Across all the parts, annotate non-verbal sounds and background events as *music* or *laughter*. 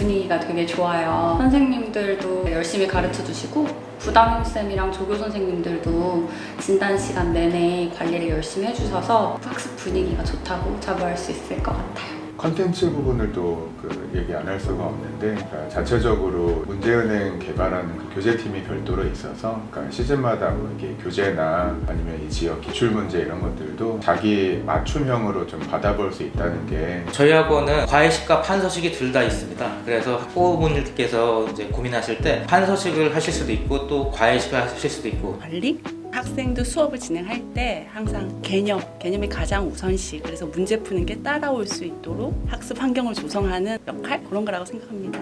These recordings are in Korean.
분위기가 되게 좋아요. 선생님들도 열심히 가르쳐 주시고 부담쌤이랑 조교 선생님들도 진단 시간 내내 관리를 열심히 해주셔서 학습 분위기가 좋다고 자부할 수 있을 것 같아요. 컨텐츠 부분을 또 그 얘기 안 할 수가 없는데 그러니까 자체적으로 문제은행 개발하는 그 교재팀이 별도로 있어서 그러니까 시즌마다 뭐 이게 교재나 아니면 이 지역 기출 문제 이런 것들도 자기 맞춤형으로 좀 받아볼 수 있다는 게 저희 학원은 과외식과 판서식이 둘 다 있습니다. 그래서 학부모님께서 이제 고민하실 때 판서식을 하실 수도 있고 또 과외식을 하실 수도 있고 관리? 학생도 수업을 진행할 때 항상 개념, 개념이 가장 우선시. 그래서 문제 푸는 게 따라올 수 있도록 학습 환경을 조성하는 역할 그런 거라고 생각합니다.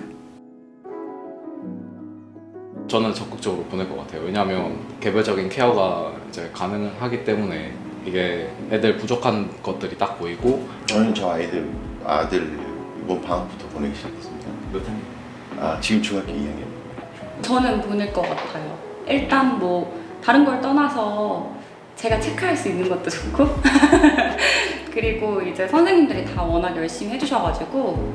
저는 적극적으로 보낼 것 같아요. 왜냐하면 개별적인 케어가 이제 가능하기 때문에 이게 애들 부족한 것들이 딱 보이고 저는 저 아이들 아들 이번 방학부터 보내기 시작했습니다. 몇 학? 아 지금 중학교 2학년. 저는 보낼 것 같아요. 일단 뭐 다른 걸 떠나서 제가 체크할 수 있는 것도 좋고 *laughs* 그리고 이제 선생님들이 다 워낙 열심히 해주셔가지고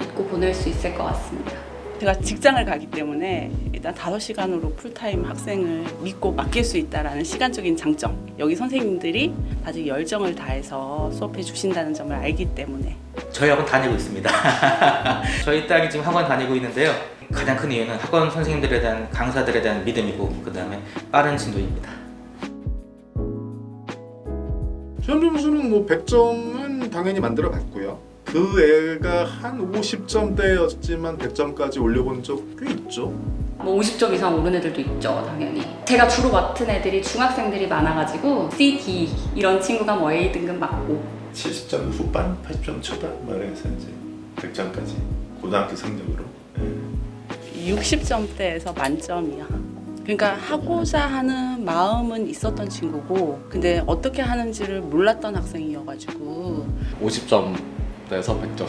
믿고 보낼 수 있을 것 같습니다. 제가 직장을 가기 때문에 일단 5시간으로 풀타임 학생을 믿고 맡길 수 있다라는 시간적인 장점. 여기 선생님들이 다들 열정을 다해서 수업해 주신다는 점을 알기 때문에 저희 학원 다니고 있습니다. *laughs* 저희 딸이 지금 학원 다니고 있는데요. 가장 큰 이유는 학원 선생님들에 대한 강사들에 대한 믿음이고 그 다음에 빠른 진도입니다. 시험 점수는 뭐 100점은 당연히 만들어 봤고요. 그 애가 한 50점대였지만 100점까지 올려본 적 꽤 있죠. 뭐 50점 이상 오른 애들도 있죠, 당연히. 제가 주로 맡은 애들이 중학생들이 많아가지고 C, D 이런 친구가 뭐 A 등급 맞고 70점 후반, 80점 초반 말해서 이제 100점까지 고등학교 성적으로. 예. 60점대에서 만점이야. 그러니까 하고자 하는 마음은 있었던 친구고 근데 어떻게 하는지를 몰랐던 학생이어가지고 50점에서 100점.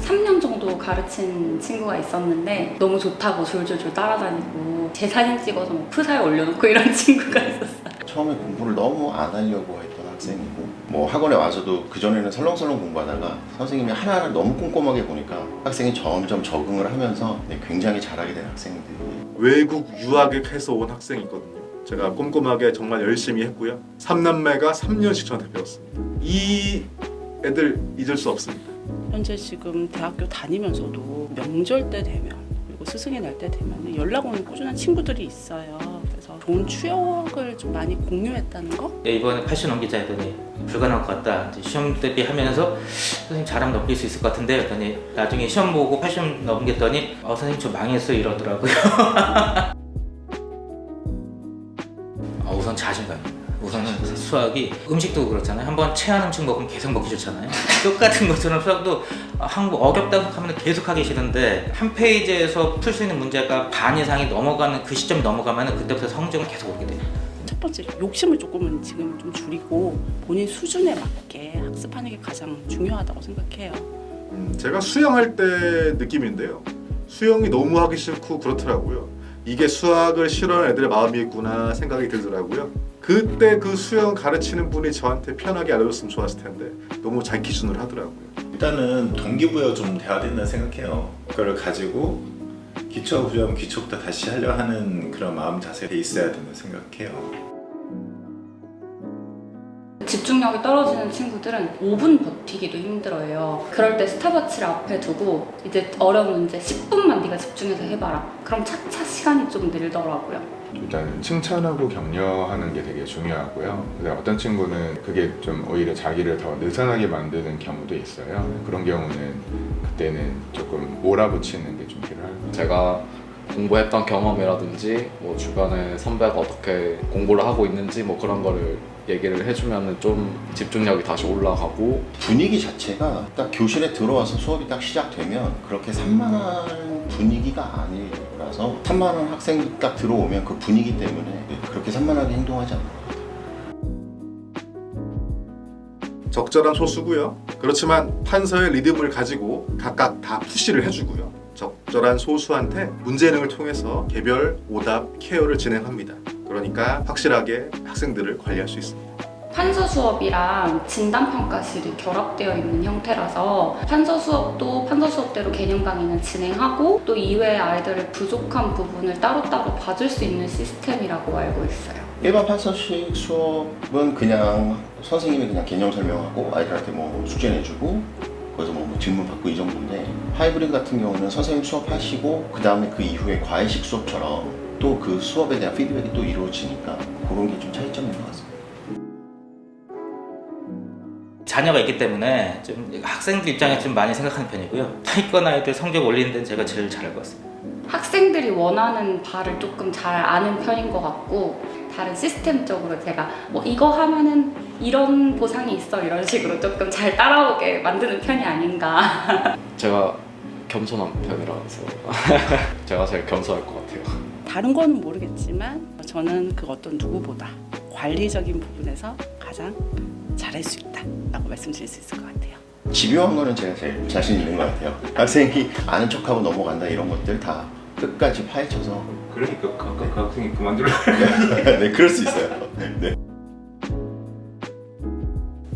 3년 정도 가르친 친구가 있었는데 너무 좋다고 졸졸졸 따라다니고 제 사진 찍어서 뭐 프사에 올려놓고 이런 *laughs* 친구가 있었어요. 처음에 공부를 너무 안 하려고 했던 학생이고 뭐 학원에 와서도 그전에는 설렁설렁 공부하다가 선생님이 하나하나 너무 꼼꼼하게 보니까 학생이 점점 적응을 하면서 네, 굉장히 잘하게 된 학생들이 외국 유학을 해서 온 학생이거든요. 제가 꼼꼼하게 정말 열심히 했고요. 3남매가 3년씩 저한테 배웠습니다. 이 애들 잊을 수 없습니다. 현재 지금 대학교 다니면서도 명절 때 되면 그리고 스승의 날 때 되면 연락 오는 꾸준한 친구들이 있어요. 그래서 좋은 추억을 좀 많이 공유했다는 거? 네, 이번에 80 넘기자 했더니 불가능할 것 같다. 이제 시험 대비하면서 선생님 잘하면 넘길 수 있을 것 같은데 했더니 나중에 시험 보고 80 넘겼더니 어, 선생님 저 망했어 이러더라고요. *laughs* 아, 우선 자신감입니다. 우선은 수학이 음식도 그렇잖아요. 한번 체한 음식 먹으면 계속 먹기 좋잖아요. *laughs* 똑같은 것처럼 수학도 한국 어렵다고 하면 계속 하기 싫은데 한 페이지에서 풀 수 있는 문제가 반 이상이 넘어가는 그 시점이 넘어가면 그때부터 성적은 계속 오르게 돼요. 첫 번째 욕심을 조금은 지금 좀 줄이고 본인 수준에 맞게 학습하는 게 가장 중요하다고 생각해요. 음, 제가 수영할 때 느낌인데요. 수영이 너무 하기 싫고 그렇더라고요. 이게 수학을 싫어하는 애들의 마음이겠구나 생각이 들더라고요. 그때 그 수영 가르치는 분이 저한테 편하게 알려줬으면 좋았을 텐데 너무 자기 기준으로 하더라고요. 일단은 동기부여 좀 돼야 된다 생각해요. 그걸 가지고 기초가 부족하면 기초부터 다시 하려 하는 그런 마음 자세가 있어야 된다 생각해요. 집중력이 떨어지는 친구들은 5분 버티기도 힘들어요. 그럴 때 스탑워치를 앞에 두고 이제 어려운 문제 10분만 네가 집중해서 해봐라. 그럼 차차 시간이 좀 늘더라고요. 일단 칭찬하고 격려하는 게 되게 중요하고요. 근데 어떤 친구는 그게 좀 오히려 자기를 더 느슨하게 만드는 경우도 있어요. 그런 경우는 그때는 조금 몰아붙이는 게 좀 필요합니다. 제가 공부했던 경험이라든지 뭐 주변에 선배가 어떻게 공부를 하고 있는지 뭐 그런 거를 얘기를 해주면 좀 집중력이 다시 올라가고 분위기 자체가 딱 교실에 들어와서 수업이 딱 시작되면 그렇게 산만한 분위기가 아니라서 산만한 학생이 딱 들어오면 그 분위기 때문에 그렇게 산만하게 행동하지 않아요. 적절한 소수고요. 그렇지만 판서의 리듬을 가지고 각각 다 푸시를 해주고요. 적절한 소수한테 문제능을 통해서 개별 오답 케어를 진행합니다. 그러니까 확실하게 학생들을 관리할 수 있습니다. 판서 수업이랑 진단 평가실이 결합되어 있는 형태라서 판서 수업도 판서 수업대로 개념 강의는 진행하고 또 이외에 아이들의 부족한 부분을 따로따로 봐줄 수 있는 시스템이라고 알고 있어요. 일반 판서식 수업은 그냥 선생님이 그냥 개념 설명하고 아이들한테 뭐 숙제 내주고 질문 받고 이 정도인데 하이브리드 같은 경우는 선생님 수업하시고 그 다음에 그 이후에 과외식 수업처럼 또 그 수업에 대한 피드백이 또 이루어지니까 그런 게 좀 차이점인 것 같습니다. 자녀가 있기 때문에 좀 학생들 입장에서 좀 많이 생각하는 편이고요. 타이권 아이들 성적 올리는 데는 제가 제일 잘할 것 같습니다. 학생들이 원하는 바를 조금 잘 아는 편인 것 같고 다른 시스템적으로 제가 뭐 이거 하면은 이런 보상이 있어 이런 식으로 조금 잘 따라오게 만드는 편이 아닌가 *laughs* 제가 겸손한 편이라서 *laughs* 제가 제일 겸손할 것 같아요. 다른 거는 모르겠지만 저는 그 어떤 누구보다 관리적인 부분에서 가장 잘할 수 있다라고 말씀드릴 수 있을 것 같아요. 집요한 거는 제가 제일 자신 있는 것 같아요. 학생이 아는 척하고 넘어간다 이런 것들 다 끝까지 파헤쳐서 그러니까 그, 그, 그 학생이 그만두려. 네 그럴 수 있어요. 네.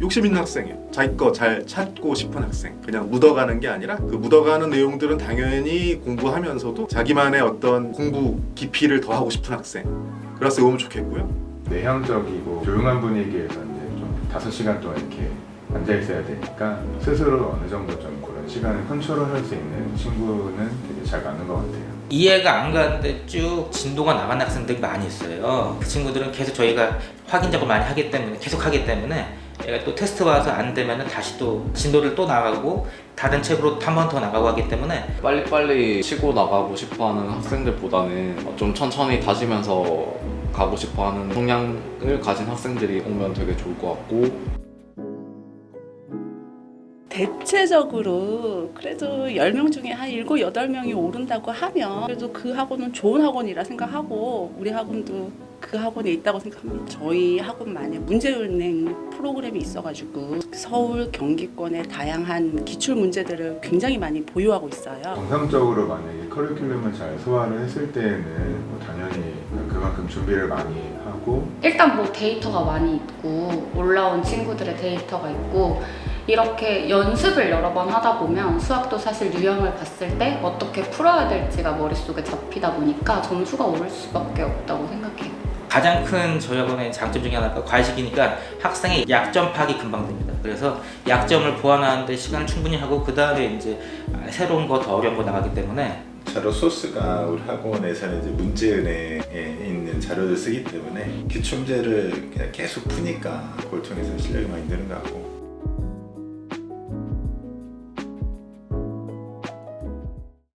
욕심 있는 학생이에요. 자기 거 잘 찾고 싶은 학생. 그냥 묻어가는 게 아니라 그 묻어가는 내용들은 당연히 공부하면서도 자기만의 어떤 공부 깊이를 더하고 싶은 학생. 학생 오면 좋겠고요. 내향적이고 조용한 분위기에서 이제 좀 다섯 시간 동안 이렇게 앉아 있어야 되니까 스스로 어느 정도 좀 시간을 컨트롤 할 수 있는 친구는 되게 잘 맞는 것 같아요. 이해가 안 가는데 쭉 진도가 나간 학생들이 많이 있어요. 그 친구들은 계속 저희가 확인 작업 많이 하기 때문에 계속 하기 때문에 얘가 또 테스트 와서 안 되면은 다시 또 진도를 또 나가고 다른 책으로 한 번 더 나가고 하기 때문에 빨리빨리 치고 나가고 싶어하는 학생들보다는 좀 천천히 다지면서 가고 싶어하는 성향을 가진 학생들이 오면 되게 좋을 것 같고 대체적으로 그래도 10명 중에 한 7, 8명이 오른다고 하면 그래도 그 학원은 좋은 학원이라 생각하고 우리 학원도 그 학원에 있다고 생각합니다. 저희 학원만에 문제은행 프로그램이 있어가지고 서울 경기권의 다양한 기출 문제들을 굉장히 많이 보유하고 있어요. 정상적으로 만약에 커리큘럼을 잘 소화를 했을 때에는 뭐 당연히 그만큼 준비를 많이 하고 일단 뭐 데이터가 많이 있고 올라온 친구들의 데이터가 있고 이렇게 연습을 여러 번 하다 보면 수학도 사실 유형을 봤을 때 어떻게 풀어야 될지가 머릿속에 잡히다 보니까 점수가 오를 수밖에 없다고 생각해요. 가장 큰 저희 학원의 장점 중에 하나가 과외식이니까 학생의 약점 파악이 금방 됩니다. 그래서 약점을 보완하는데 시간을 충분히 하고 그 다음에 이제 새로운 거 더 어려운 거 나가기 때문에 자료 소스가 우리 학원에서는 이제 문제은행에 있는 자료를 쓰기 때문에 기출문제를 그냥 계속 푸니까 그걸 통해서 실력이 많이 느는 것 같고